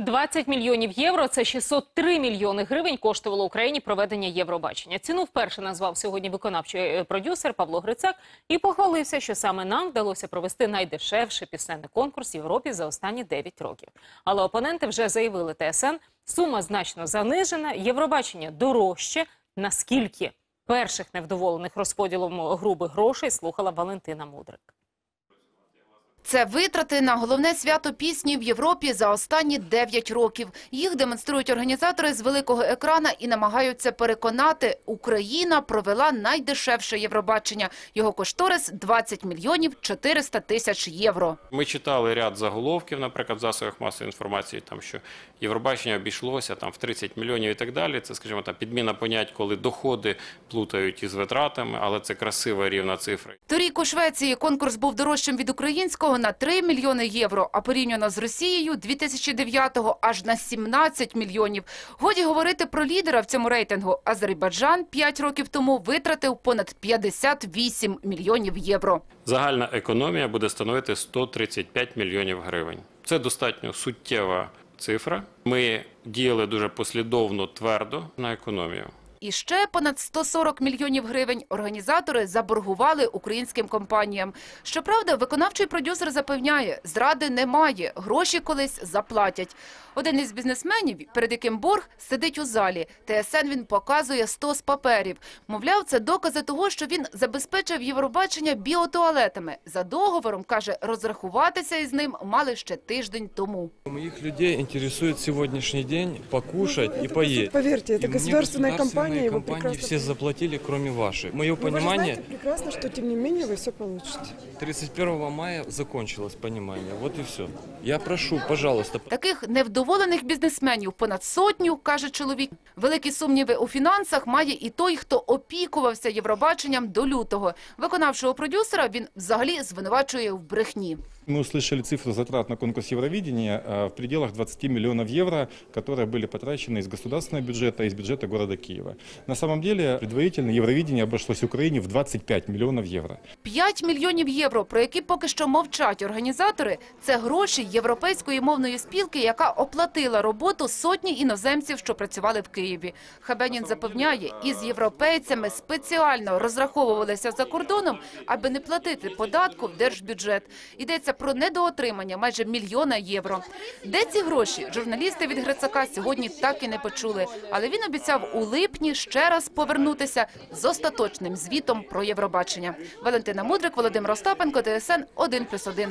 20 мільйонів євро це 603 мільйони гривень коштувало Україні проведення Євробачення. Ціну вперше назвав сьогодні виконавчий е, продюсер Павло Грицак і похвалився, що саме нам вдалося провести найдешевший пісенний конкурс в Європі за останні 9 років. Але опоненти вже заявили ТСН, сума значно занижена, Євробачення дорожче. Наскільки перших невдоволених розподілом грубих грошей слухала Валентина Мудрик. Це витрати на головне свято пісні в Європі за останні 9 років. Їх демонструють організатори з великого екрана і намагаються переконати, Україна провела найдешевше Євробачення. Його кошторис – 20 мільйонів 400 тисяч євро. Ми читали ряд заголовків, наприклад, в засобах масової інформації, там що Євробачення обійшлося там в 30 мільйонів і так далі. Це, скажімо, там підміна понять, коли доходи плутають із витратами, але це красива рівна цифра. Торік у Швеції конкурс був дорожчим від українського на 3 мільйони євро, а порівняно з Росією 2009-го аж на 17 мільйонів. Годі говорити про лідера в цьому рейтингу. Азербайджан 5 років тому витратив понад 58 мільйонів євро. Загальна економія буде становити 135 мільйонів гривень. Це достатньо суттєва цифра. Ми діяли дуже послідовно, твердо на економію. І ще понад 140 мільйонів гривень організатори заборгували українським компаніям. Щоправда, виконавчий продюсер запевняє, зради немає, гроші колись заплатять. Один із бізнесменів, перед яким борг, сидить у залі. ТСН він показує 100 з паперів. Мовляв, це докази того, що він забезпечив Євробачення біотуалетами. За договором, каже, розрахуватися із ним мали ще тиждень тому. Моих людей интересует сегодняшний день покушать и поесть. Поверьте, это И мне государственная государственные компания, и вы компании прекрасно... все заплатили, кроме вашей. Мое Но вы же понимание, знаете прекрасно, что тем не менее вы все получите. 31 мая закончилось понимание. Вот и все. Я прошу, пожалуйста, Таких невдоволених бізнесменів понад сотню, каже чоловік. Великі сумніви у фінансах має і той, хто опікувався Євробаченням до лютого. Виконавчого продюсера він взагалі звинувачує в брехні. Мы услышали цифру затрат на конкурс Евровидения э, в пределах 20 миллионов евро, которые были потрачены из государственного бюджета и из бюджета города Киева. На самом деле, предварительно Евровидение обошлось Украине в 25 миллионов евро. 5 мільйонів євро, про які поки що мовчать організатори, це гроші європейської мовної спілки, яка оплатила роботу сотні іноземців, що працювали в Києві. Хабенін запевняє, із європейцями спеціально розраховувалися за кордоном, аби не платити податку в держбюджет. Йдеться про недоотримання майже мільйона євро. Де ці гроші? Журналісти від Грицака сьогодні так і не почули. Але він обіцяв у липні ще раз повернутися з остаточним звітом про Євробачення. Валентина Мудрик, Володимир Остапенко, ТСН 1+,1.